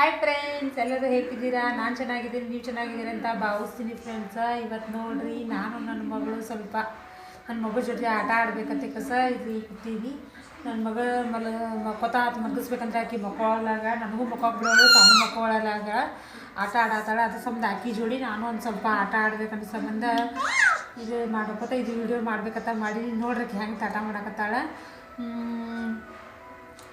Hi friends ಎಲ್ಲರೂ ಹೇಗಿದ್ದೀರಾ? ನಾನು ಚೆನ್ನಾಗಿದ್ದೀನಿ, ನೀವು ಚೆನ್ನಾಗಿದ್ದೀರಾ ಅಂತ ಭಾವಿಸ್ತೀನಿ ಫ್ರೆಂಡ್ಸ ಇವತ್ತು ನೋಡ್ರಿ, ನಾನು ನನ್ನ ಮಗಳು ಸ್ವಲ್ಪ ನನ್ನ ಮಗಳ ಜೊತೆ ಆಟ ಆಡ್ಬೇಕಂತ ಕಸ ಇದು ಕೂತೀವಿ ನನ್ನ ಮಗ ಮಲ, ಮಕ್ಕೋತ ಮಲಗಿಸ್ಬೇಕಂತ ಆಕಿ ಮಕ್ಕಳಾಗ ನನಗೂ ಮಕ್ಕೊಬಿಡೋಳು ತಾನು ಮಕ್ಕೊಳಲಾಗ ಆಟ ಆಡಾತಾಳೆ ಅದ್ರ ಸಂಬಂಧ ಆಕಿ ಜೋಡಿ ನಾನು ಒಂದು ಸ್ವಲ್ಪ ಆಟ ಆಡ್ಬೇಕಂತ ಸಂಬಂಧ ಇದು ಮಾಡ್ಬೇಕತ್ತ ಇದು ವಿಡಿಯೋ ಮಾಡ್ಬೇಕಂತ ಮಾಡಿ ನೋಡ್ರಿ ಹೆಂಗೆ ಆಟ ಮಾಡಕತ್ತಾಳ.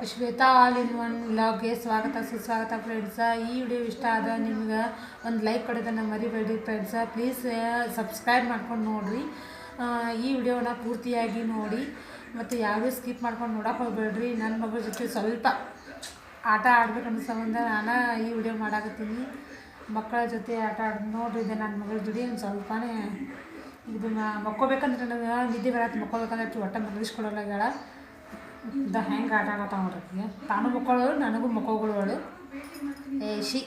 ಶ್ವೇತಾ ಆಲ್ ಇನ್ ಒನ್ ವ್ಲಾಗ್ಗೆ ಸ್ವಾಗತ, ಸುಸ್ವಾಗತ ಫ್ರೆಂಡ್ಸ ಈ ವಿಡಿಯೋ ಇಷ್ಟ ಆದ ನಿಮ್ಗೆ ಒಂದು ಲೈಕ್ ಕೊಡೋದನ್ನು ಮರಿಬೇಡಿ ಫ್ರೆಂಡ್ಸ ಪ್ಲೀಸ್ ಸಬ್ಸ್ಕ್ರೈಬ್ ಮಾಡ್ಕೊಂಡು ನೋಡಿರಿ. ಈ ವಿಡಿಯೋನ ಪೂರ್ತಿಯಾಗಿ ನೋಡಿ. ಮತ್ತು ಯಾರೂ ಸ್ಕಿಪ್ ಮಾಡ್ಕೊಂಡು ನೋಡೋಕೆ ಹೋಗ್ಬೇಡ್ರಿ. ನನ್ನ ಮಗಳ ಜೊತೆ ಸ್ವಲ್ಪ ಆಟ ಆಡ್ಬೇಕನ್ನೋ ಸಂಬಂಧ ನಾನು ಈ ವಿಡಿಯೋ ಮಾಡಾಕತ್ತೀನಿ. ಮಕ್ಕಳ ಜೊತೆ ಆಟ ಆಡ್, ನೋಡ್ರಿ ಇದೆ ನನ್ನ ಮಗಳ ಜೊತೆ ಒಂದು ಸ್ವಲ್ಪನೇ ಇದು ಮಕ್ಕೋಬೇಕಂದ್ರೆ ನನಗೆ ನಿದ್ದೆ ಬರತ್ತೆ. ಮಕ್ಕೋಬೇಕಂದ್ರೆ ಒಟ್ಟೆ ಒಟ್ಟ ಮಲಗಿಸ್ಕೊಡೋಲಾಗ್ಯಾಳ ದ ಹೆಂಗೆ ಆಟ ಆಡತ್ತಾವ ನೋಡ್ರಿ ತಾನು ಮಕ್ಕಳು ನನಗೂ ಮಕ್ಕಳುಗಳು ಏಷಿ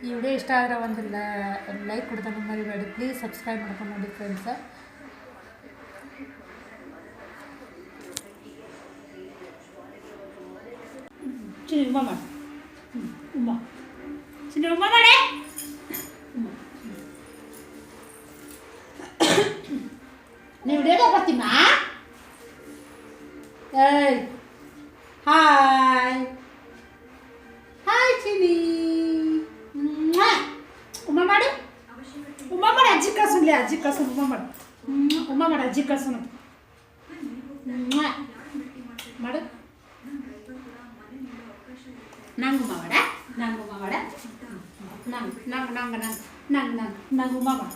ಈ ವಿಡಿಯೋ ಇಷ್ಟ ಆದರೆ ಒಂದು ಲೈಕ್ ಕೊಡ್ತಾನೆ ಮರಿಬೇಡಿ ಪ್ಲೀಸ್ ಸಬ್ಸ್ಕ್ರೈಬ್ ಮಾಡ್ಕೊಂಡು ನೋಡಿ ಫ್ರೆಂಡ್ಸ ಚಿನ್ನಿ ಉಮ್ಮ ಮಾಡಿ ಹ್ಮ್, ಉಮ್ಮ ಚಿನ್ನಿ ಉಮ್ಮ ಮಾಡೆ ನೀವು ವಿಡಿಯೋದಾಗ ಬರ್ತೀಮ ಏಯ್, ಹಾಯ್. ಹಾಯ್ ಚಿನಿ. ಉಮ್ಮ ಮಾಡು. ಉಮ್ಮ ಮಾಡು, ಅಜ್ಜಿ ಕಳ್ಸನ್ಲಿ ಅಜ್ಜಿ ಕಳ್ಸನ್ ಉಮ್ಮ ಮಾಡು. ಉಮ್ಮ ಮಾಡು, ಅಜ್ಜಿ ಕಳ್ಸನು ಮ್ವಾ. ಮಾಡು. ನಂಗೆ ಉಮ್ಮ ಮಾಡ ನಂಗೆ ಉಮ್ಮ ಮಾಡ. ನಂಗೆ ನಂಗೆ ನಂಗೆ ನಂಗೆ ನಂಗೆ ನಂಗೆ ನಂಗೆ ಉಮ್ಮ ಮಾಡು.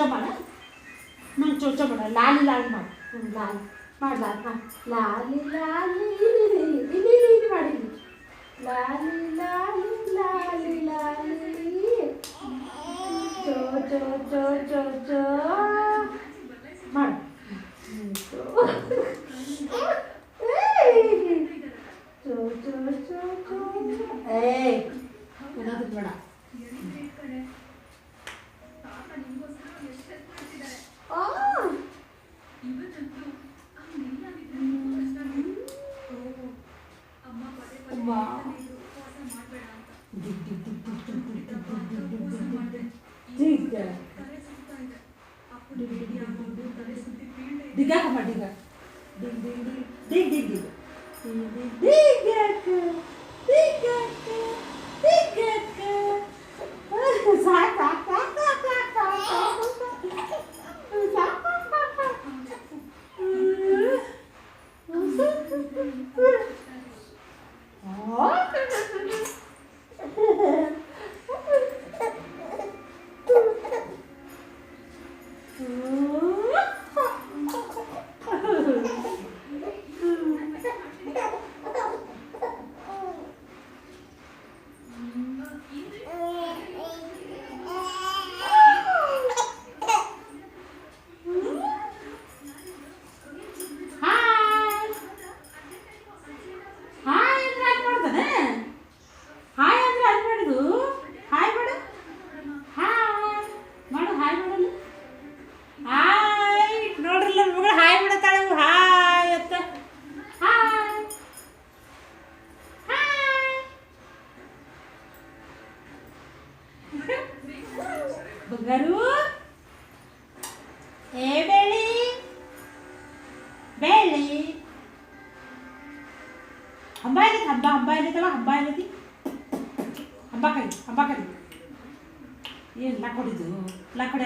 ನಂಗೆ ನಂಗೆ ಚೋಚ ಮಾಡ ನಂಗೆ ಚೋಚ ಮಾಡ ಲಾಲಿ ಲಾಲಿ ಮಾಡು ಹ್ಞೂ ಲಾಲಿ ಮಾಡಿ ಲಾಲಿ ಹಾಂ ಲಾಲಿ ಲಾಲಿ ಇಲ್ಲಿ ಇಲ್ಲಿ ಮಾಡಿ ಇಲ್ಲಿ. ಲಾಲಿ ಲಾಲಿ ಲಾಲಿ ಲಾಲಿ ಚೋ ಚೋ ಚೋ ಚೋ ಚೋ ಮಾಡು ಚೋ ಚೋ ಚೋ ಚೋ ಏಯ್ ಏನಾದ್ರು ಬೇಡ 3 3 3 3 3 3 3 3 3 ගරුවෝ ඒ බෙලි. බෙලි අම්බයිද අම්බ අම්බයිද තව අම්බයිද අම්බකයි අම්බකයි ये लकड़ी दो लकड़ी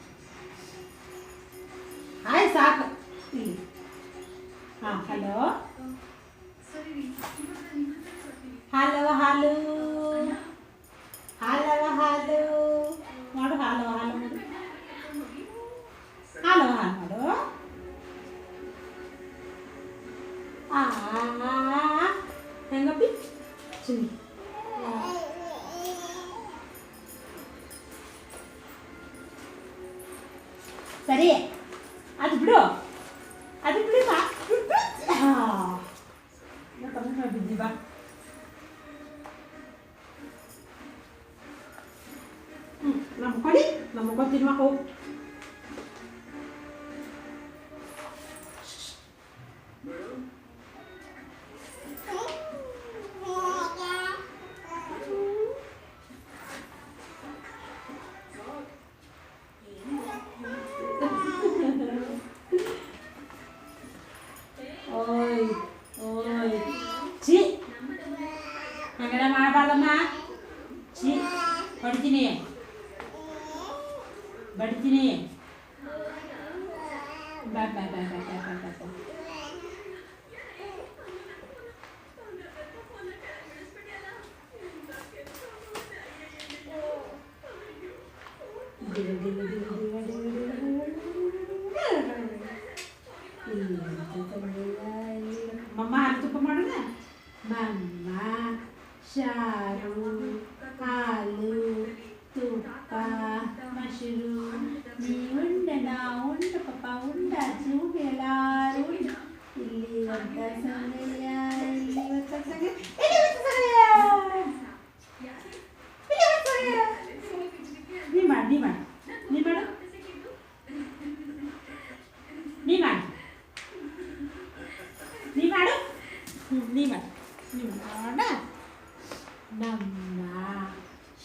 ಸರಿ. ಅದು ಬಿಡು. ಅದು ಬಿಡು ಬಿದ್ದೀವ ಹ್ಞೂ ನಮ್ಮ ಕೊಡಿ. ನಮ್ಮ ಮಾ ಹೋಗು. Dulu, dulu, dulu, dulu, dulu.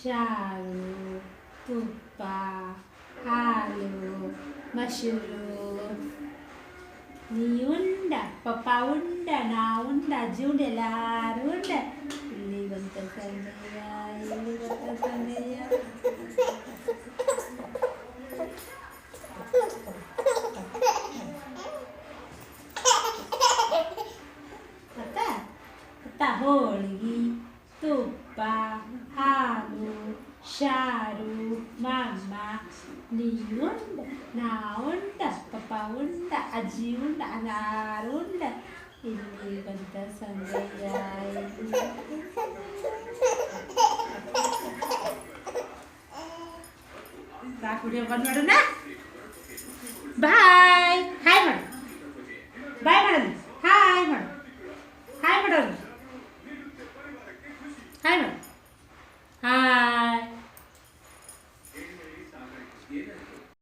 شعر تبع حال مشروب நீ உண்ட பப்பா உண்ட நான் உண்ட ஜூட எல்லாரும் உண்ட ಇಲ್ಲಿ ಬಂತ ತಂದೆಯ ಇಲ್ಲಿ ಬಂತ ತಂದೆಯ Tupa, Haru, Sharu, Mama, Niunda, Naunda, Papaunda, Ajiunda, Anarunda, Ini Banta Sanjaya. Tak udah bukan Bye.